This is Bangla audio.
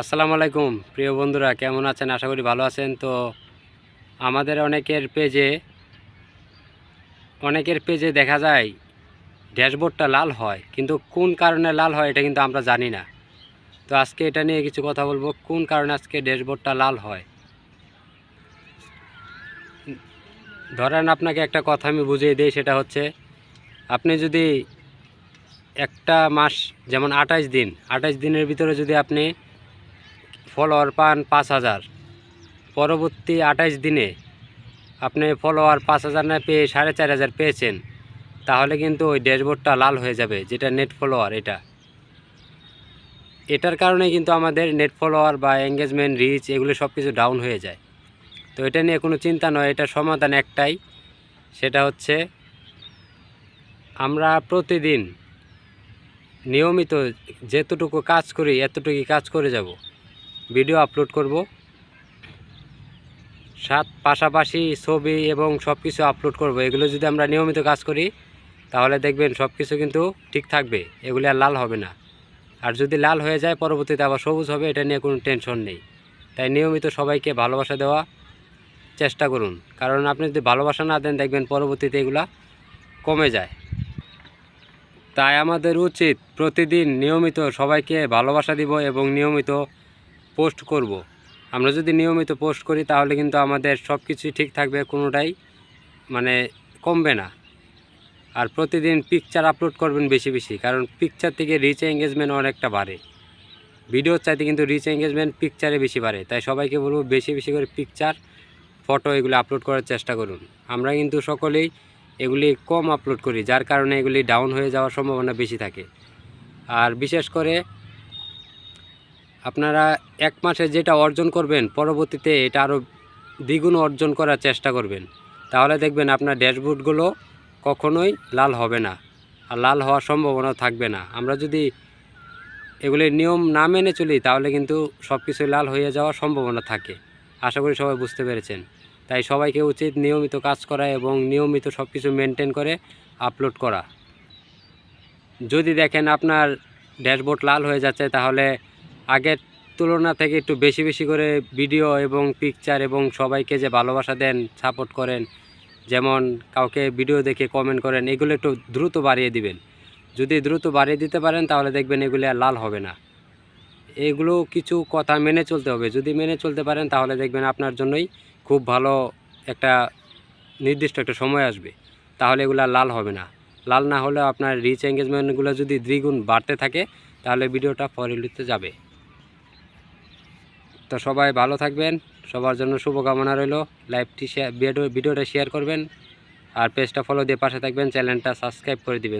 আসসালামু আলাইকুম। প্রিয় বন্ধুরা, কেমন আছেন? আশা করি ভালো আছেন। তো আমাদের অনেকের পেজে অনেকের পেজে দেখা যায়, ড্যাশবোর্ডটা লাল হয়। কিন্তু কোন কারণে লাল হয় এটা কিন্তু আমরা জানি না। তো আজকে এটা নিয়ে কিছু কথা বলব, কোন কারণে আজকে ড্যাশবোর্ডটা লাল হয়? ধরেন আপনাকে একটা কথা আমি বুঝিয়ে দিই, সেটা হচ্ছে, আপনি যদি একটা মাস, যেমন আঠাশ দিন, আঠাশ দিনের ভিতরে যদি আপনি ফলোয়ার পান পাঁচ হাজার। পরবর্তী আঠাশ দিনে আপনি ফলোয়ার পাঁচ হাজার না পেয়ে সাড়ে চার হাজার পেয়েছেন, তাহলে কিন্তু ওই ড্যাশবোর্ডটা লাল হয়ে যাবে, যেটা নেট ফলোয়ার এটা। এটার কারণে কিন্তু আমাদের নেট ফলোয়ার বা এঙ্গেজমেন্ট, রিচ এগুলো সব কিছু ডাউন হয়ে যায়। তো এটা নিয়ে কোনো চিন্তা নয়, এটা সমাধান একটাই, সেটা হচ্ছে আমরা প্রতিদিন নিয়মিত যেতটুকু কাজ করি, এতটুকুই কাজ করে যাব। ভিডিও আপলোড করব। সাত, পাশাপাশি ছবি এবং সব কিছু আপলোড করব। এগুলো যদি আমরা নিয়মিত কাজ করি, তাহলে দেখবেন সব কিছু কিন্তু ঠিক থাকবে। এগুলি আর লাল হবে না। আর যদি লাল হয়ে যায়, পরবর্তীতে আবার সবুজ হবে, এটা নিয়ে কোনো টেনশন নেই। তাই নিয়মিত সবাইকে ভালোবাসা দেওয়া চেষ্টা করুন। কারণ আপনি যদি ভালোবাসা না দেন, দেখবেন পরবর্তীতে এগুলা কমে যায়। তাই আমাদের উচিত প্রতিদিন নিয়মিত সবাইকে ভালোবাসা দিব এবং নিয়মিত পোস্ট করব। আমরা যদি নিয়মিত পোস্ট করি, তাহলে কিন্তু আমাদের সব কিছুই ঠিক থাকবে, কোনোটাই মানে কমবে না। আর প্রতিদিন পিকচার আপলোড করবেন বেশি বেশি, কারণ পিকচার থেকে রিচ এঙ্গেজমেন্ট অনেকটা বাড়ে। ভিডিওর চাইতে কিন্তু রিচ এঙ্গেজমেন্ট পিকচারে বেশি বাড়ে। তাই সবাইকে বলব, বেশি বেশি করে পিকচার ফটো এগুলো আপলোড করার চেষ্টা করুন। আমরা কিন্তু সকলেই এগুলি কম আপলোড করি, যার কারণে এগুলি ডাউন হয়ে যাওয়ার সম্ভাবনা বেশি থাকে। আর বিশেষ করে আপনারা এক মাসে যেটা অর্জন করবেন, পরবর্তীতে এটা আরও দ্বিগুণ অর্জন করার চেষ্টা করবেন। তাহলে দেখবেন আপনার ড্যাশবোর্ডগুলো কখনোই লাল হবে না আর লাল হওয়ার সম্ভাবনা থাকবে না। আমরা যদি এগুলির নিয়ম না মেনে চলি, তাহলে কিন্তু সব কিছুই লাল হয়ে যাওয়ার সম্ভাবনা থাকে। আশা করি সবাই বুঝতে পেরেছেন। তাই সবাইকে উচিত নিয়মিত কাজ করা এবং নিয়মিত সব কিছু মেনটেন করে আপলোড করা। যদি দেখেন আপনার ড্যাশবোর্ড লাল হয়ে যাচ্ছে, তাহলে আগের তুলনা থেকে একটু বেশি বেশি করে ভিডিও এবং পিকচার এবং সবাইকে যে ভালোবাসা দেন সাপোর্ট করেন, যেমন কাউকে ভিডিও দেখে কমেন্ট করেন, এগুলো একটু দ্রুত বাড়িয়ে দিবেন। যদি দ্রুত বাড়িয়ে দিতে পারেন, তাহলে দেখবেন এগুলো আর লাল হবে না। এগুলো কিছু কথা মেনে চলতে হবে। যদি মেনে চলতে পারেন, তাহলে দেখবেন আপনার জন্যই খুব ভালো একটা নির্দিষ্ট একটা সময় আসবে। তাহলে এগুলো লাল হবে না। লাল না হলে আপনার রিচ এঙ্গেজমেন্টগুলো যদি দ্বিগুণ বাড়তে থাকে, তাহলে ভিডিওটা ফরিলিতে যাবে। তো সবাই ভালো থাকবেন, সবার জন্য শুভকামনা রইল। লাইভটি শেয়ার ভিডিওটা শেয়ার করবেন, আর পেজটা ফলো দিয়ে পাশে থাকবেন চ্যানেলটা সাবস্ক্রাইব করে দিবেন।